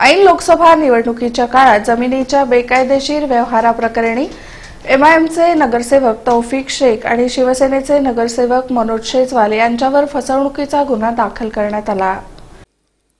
ऐन लोकसभा निवडणुकीच्या काळात जमिनीच्या बेकायदेशीर व्यवहाराप्रकरणी एमआयएमचे नगरसेवक तौफिक शेख आणि शिवसेनेचे नगरसेवक मनोज शेजवाल यांच्यावर फसवणुकीचा गुन्हा दाखल करण्यात आला.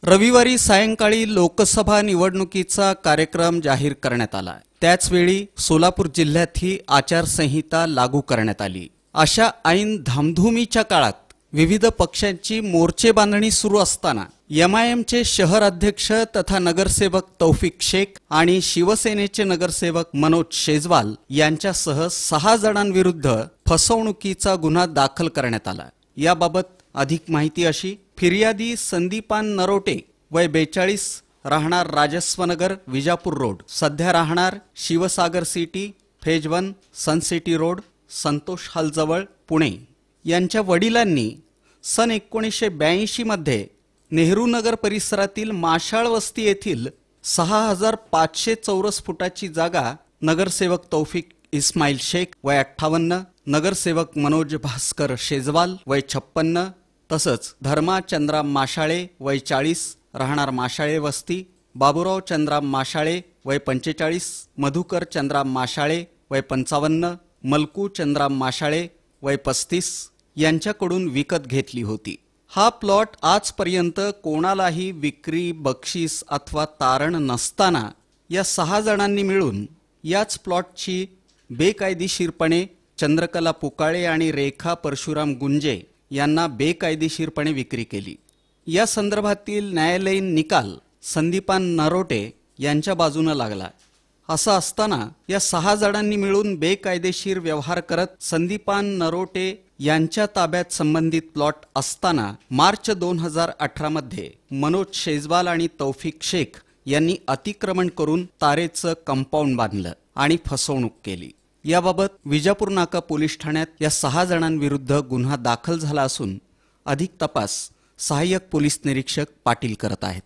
रविवारी सायंकाळी लोकसभा निवडणुकीचा कार्यक्रम जाहीर करण्यात आला. त्याचवेळी सोलापूर जिल्ह्यात ही आचारसंहिता लागू करण्यात आली. अशा ऐन धामधुमीच्या काळात विविध पक्षांची मोर्चे बांधणी सुरू असताना एमआयएमचे शहर अध्यक्ष तथा नगरसेवक तौफिक शेख आणि शिवसेनेचे नगरसेवक मनोज शेजवाल यांच्यासह सहा जणांविरुद्ध फसवणुकीचा गुन्हा दाखल करण्यात आला. याबाबत अधिक माहिती अशी फिर्यादी संदीपान नरोटे वय बेचाळीस राहणार राजस्वनगर विजापूर रोड. सध्या राहणार Shivsagar city phase one sun city road Santosh हॉलजवळ Pune. यांच्या वडिलांनी सन एकोणीसशे ब्याऐंशीमध्ये नेहरू नगर परिसरातील माशाळ वस्ती येथील सहा हजार पाचशे चौरस फुटाची जागा नगरसेवक तौफिक इस्माईल शेख वय अठ्ठावन्न नगरसेवक मनोज भास्कर शेजवाल वय छप्पन्न तसंच धर्मा चंद्राम माशाळे वय चाळीस राहणार माशाळे वस्ती बाबुराव चंद्राम माशाळे वय पंचेचाळीस मधुकर चंद्राम माशाळे वय पंचावन्न मलकू चंद्राम माशाळे वय पस्तीस यांच्याकडून विकत घेतली होती. हा प्लॉट आजपर्यंत कोणालाही विक्री बक्षीस अथवा तारण नसताना या सहा जणांनी मिळून याच प्लॉटची बेकायदेशीरपणे चंद्रकला पुकाळे आणि रेखा परशुराम गुंजे यांना बेकायदेशीरपणे विक्री केली. या संदर्भातील न्यायालयीन निकाल संदीपान नरोटे यांच्या बाजूनं लागला. असं असताना या सहा जणांनी मिळून बेकायदेशीर व्यवहार करत संदीपान नरोटे यांच्या ताब्यात संबंधित प्लॉट असताना मार्च दोन हजार अठरामध्ये मनोज शेजवाल आणि तौफिक शेख यांनी अतिक्रमण करून तारेचं कंपाऊंड बांधलं आणि फसवणूक केली. याबाबत विजापूर नाका पोलीस ठाण्यात या सहा जणांविरुद्ध गुन्हा दाखल झाला असून अधिक तपास सहाय्यक पोलीस निरीक्षक पाटील करत आहेत.